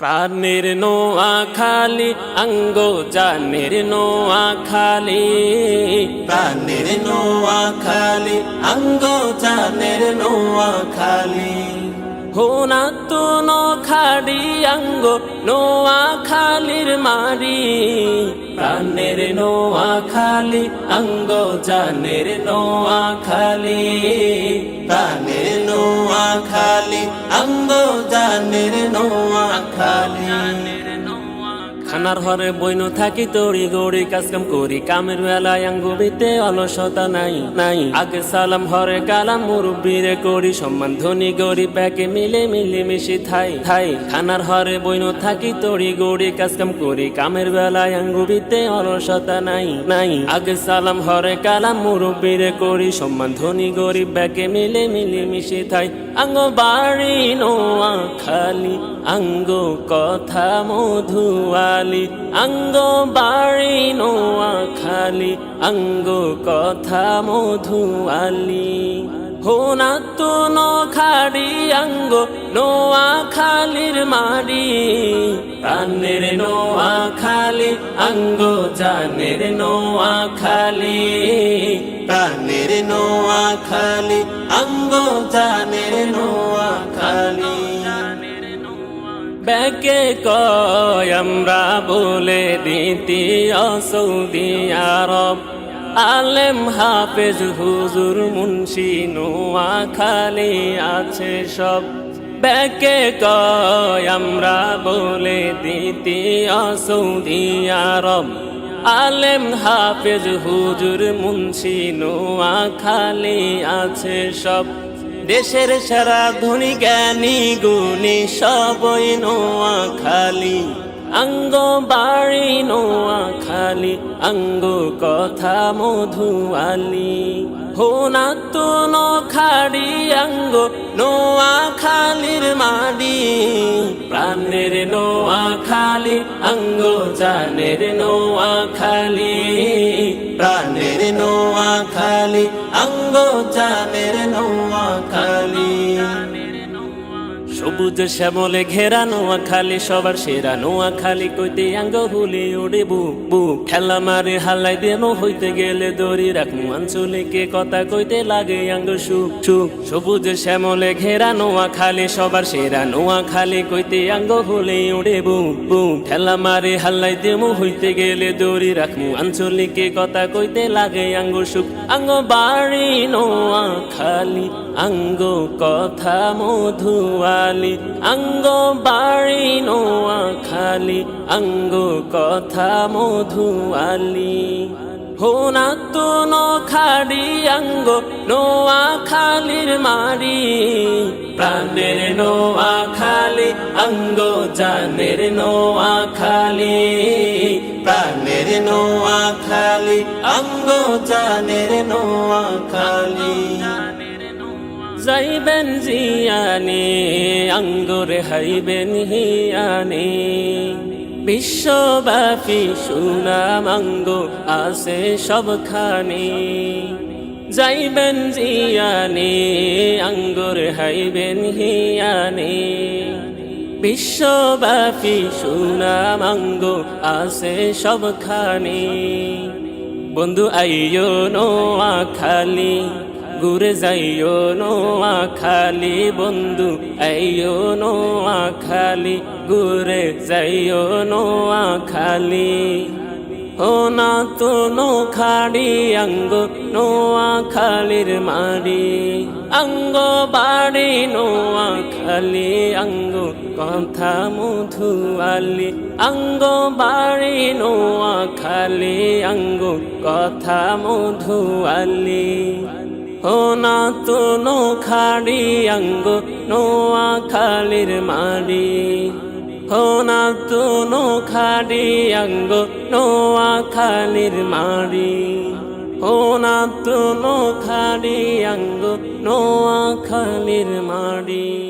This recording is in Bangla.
প্রাণের নোয়া খালি অঙ্গ জানের নোয়া খালি। প্রাণের নোয়া খালি অঙ্গ জানের নোয়া খালি। হোনা তো নো খাড়ি অঙ্গ নোয়া খালির মারি প্রাণের নোয়া খালি অঙ্গ জানের নোয়া খালি। প্রাণের নোয়া খালি। খানার ঘরে বইন থাকি তড়ি গড়ি কাজকাম করি। কামের বেলায় আঙ্গুবিতে অলসতা নাই নাই। আগে সালাম ঘরে কালাম মুরব্বীরে করি। সম্মান, ধনী গড়ি ব্যাকে মিলে মিলে মিশি থাই থাই। খানার ঘরে বইন থাকি তড়ি গড়ি কাজকাম করি। কামের বেলায় আঙ্গুবিতে অলসতা নাই নাই। আগে সালাম ঘরে কালাম মুরব্বীরে করি। সম্মান, ধনী, গরিব ব্যাকে মিলে মিলে মিশি থাই। আঙ্গ বাড়ি নোয়া খালি, আঙ্গ কথা মধুয়ালি আঙ্গ বাড়ি নোয়া খালি আঙ্গ কথা মধু মধুয়ালি হোনা তো খাড়ি আঙ্গ নোয়া খালির মারি প্রাণের নোয়া খালি আঙ্গ জানের নোয়া খালি প্রাণের নোয়া খালি অঙ্গ জানের নোয়া খালি ব্যাকে কয়, আমরা বলে দিতি অসৌদি আরব। আলেম হাফেজ হুজুর মুন্সি নোয়া খালি আছে সব। ব্যাকে কয়, আমরা বলে দিতি অসৌদি আরব। আলেম হাফেজ হুজুর মুন্সি নোয়া খালি আছে সব। দেশের সারা ধনী জ্ঞানী গুণী সবই নোয়া খালি অঙ্গ বাড়ি নোয়া খালি অঙ্গ কথা মধুয়ালি হোনা তো খাড়ি অঙ্গ নোয়া খালির মাডি। প্রাণের নোয়া খালি অঙ্গ জানের নোয়া খালি প্রাণের নোয়া খালি অঙ্গ জানের নোয়া সবুজ শ্যামলে ঘেরা নোয়া খালি সবার সেরা নোয়া খালি কইতে আঙ্গ হুলি উড়ে বু বু খেলা মারে হালাই দেনো হইতে গেলে দড়ি রাখমু আঞ্চলিকে কথা কইতে লাগে আঙ্গ সুখ সুখ। সবুজ শ্যামলে ঘেরা নোয়া খালি সবার সেরা নোয়া খালি কইতে আঙ্গ হুলি উড়ে বু বু খেলা মারে হাল্লাই দেমু হইতে গেলে দড়ি রাখমু আঞ্চলিকে কথা কইতে লাগে আঙ্গ সুখ। আঙ্গ বাড়ি নোয়া খালি আঙ্গ কথা মধুয়ালি অঙ্গ বাড়ি নোয়া খালি অঙ্গ কথা মধুয়ালি। হোনা তো খাড়ি অঙ্গ নোয়া খালির মারি প্রাণের নোয়া খালি অঙ্গ জানের নোয়া খালি, প্রাণের নোয়া খালি অঙ্গ জানের নোয়া খালি। যাইবেন জিয়ানি, আঙ্গুর হাইবেন হিয়ানি। বিশ্বব্যাপী সুনাম অঙ্গ আছে সবখানে। যাইবেন জিয়ানি, আঙ্গুর হাইবেন হিয়ানি। বিশ্বব্যাপী সুনাম অঙ্গ আছে সবখানে। বন্ধু, আইয়ো নোয়া খালি ঘুরে যাইও নোয়া খালি বন্ধু, আইও নোয়া খালি ঘুরে যাইও নোয়া খালি ও না তো খাড়ি অঙ্গ নোয়া খালির মারি অঙ্গ বাড়ি নোয়া খালি অঙ্গ কথা মধুয়ালি অঙ্গ বাড়ি নোয়া খালি অঙ্গ কথা মধুয়ালি ও না তো নো খাড়ি অঙ্গ নোয়া খালির মারি হোনা তো নো খাড়ি অঙ্গ নোয়া খালির মারি হোনা তো নো খাড়ি অঙ্গ নোয়া খালির মারি